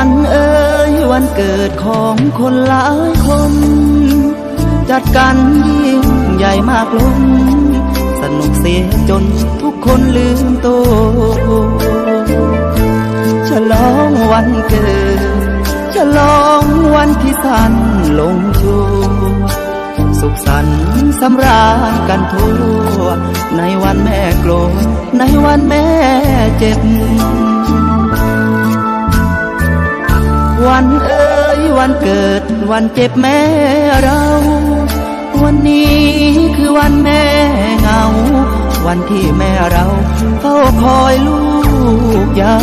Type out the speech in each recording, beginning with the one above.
ันเอ่ยวันเกิดของคนหลายคน จัดกันยิ่งใหญ่มากล้นสนุกเสียจนทุกคนลืมตัวฉลองวันเกิด ฉลองวันที่สันลงชัวสุขสันต์สำราญกันทั่ว ในวันแม่โกรธในวันแม่เจ็บ วันเอ่ยวันเกิดวันเจ็บแม่เรา วันนี้คือวันแม่เหงา วันที่แม่เราเฝ้าคอยลูกยา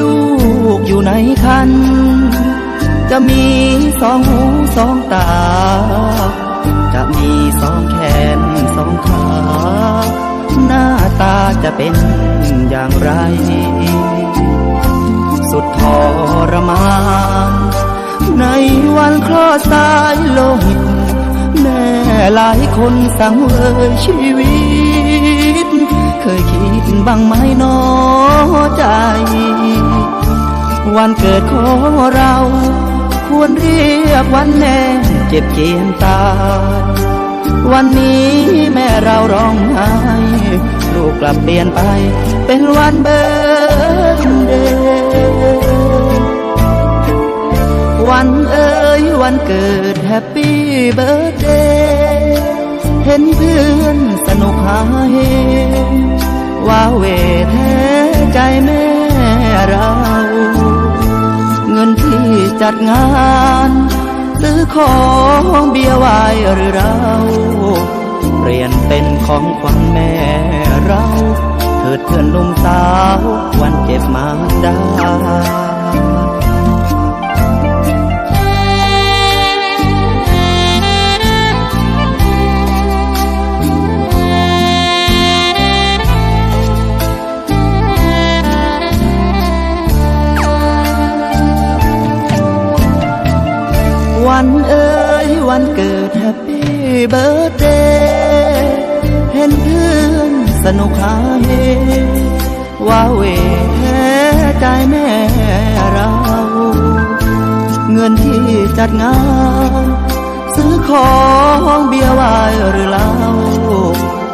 ลูกอยู่ในคัน จะมีสองหูสองตา จะมีสองแขนสองขา หน้าตาจะเป็นอย่างไร รมาน ในวันคลอดสายโลหิต แม่หลายคนสังเวยชีวิต เคยคิดบ้างไหมหนอใจ วันเกิดของเรา ควรเรียกวันแม่เจ็บเจียนตายวันนี้แม่เราร้องไห้ลูกกลับเปลี่ยนไป เป็นวันเบิร์ กิดแฮปปี้เบิร์ดเดย์เห็นเพื่อนสนุกหาเฮว่าเวแท้ใจแม่เรา เงินที่จัดงานซื้อของเบียร์ไวายหรือเราเปลี่ยนเป็นของขวัญแม่เรา เถิดเพื่อนหนุ่มสาววันเจ็บมาได้ เบิร์ดเดย์เห็นเพื่อนสนุกหาเฮว่าเวแท้ใจแม่เรา เงินที่จัดงานซื้อของเบียร์วายหรือเหล้า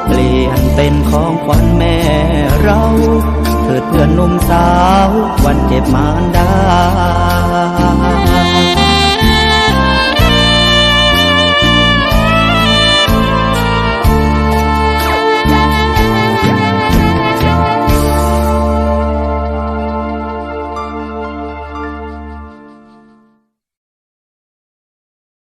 เปลี่ยนเป็นของขวัญแม่เราเถิดเพื่อนหนุ่มสาว วันเจ็บมารดา